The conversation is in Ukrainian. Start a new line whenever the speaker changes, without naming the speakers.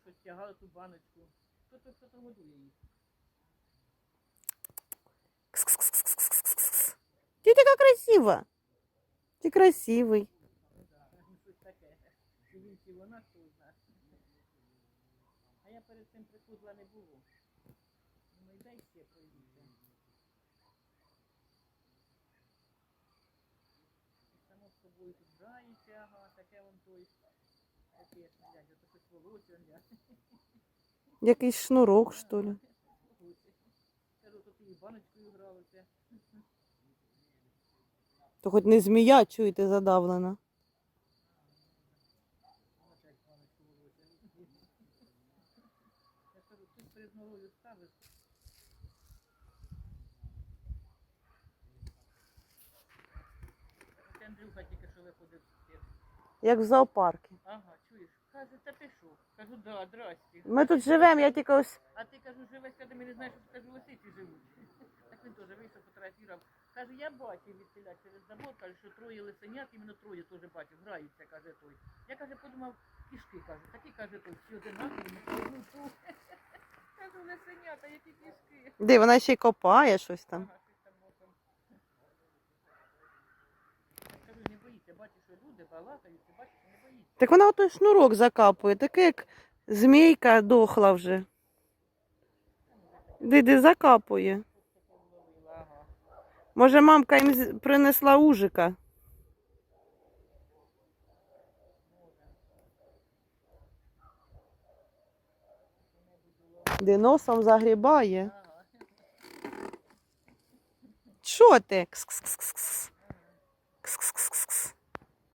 щось тягали ту баночку. Хто то хто то годує їх?
Ти така красива. Ти красивий.
Вона, знає. А я перед цим приходила не було. Ну, дай ще пройдіться. Само з собою тут грається, ага, таке вон той.
Якийсь шнурок, що ли. То хоч не змія, чуєте, задавлена.
Андрюха тільки що виходив з.
Як в зоопарку.
Ага, чуєш? Каже, та ти що? Кажу, да, здрасте.
Ми тут живемо, я тільки ось.
А ти кажу, живеш, ми не знаєш, що кажу, лисиці живуть. Так він теж вийшов, фотографував. Каже, я бачив від селя через забор, каже, що троє лисенят, іменно троє теж бачив, граються, каже той. Я каже, подумав, кішки, каже, такі каже той, всі одинакові, ну. Кажу, лисенята, які кішки.
Де вона ще й копає щось там.
Ага, щось там носом. Я кажу, не боїться, бачиш, що люди балакають, ти бачиш, що не боїться.
Так вона отой шнурок закапує, таке як змійка дохла вже. Диди закапує. Може, мамка їм з- принесла ужика. Де носом загрібає. Що ти? Кс-кс-кс-кс. kıs kıs kıs kıs.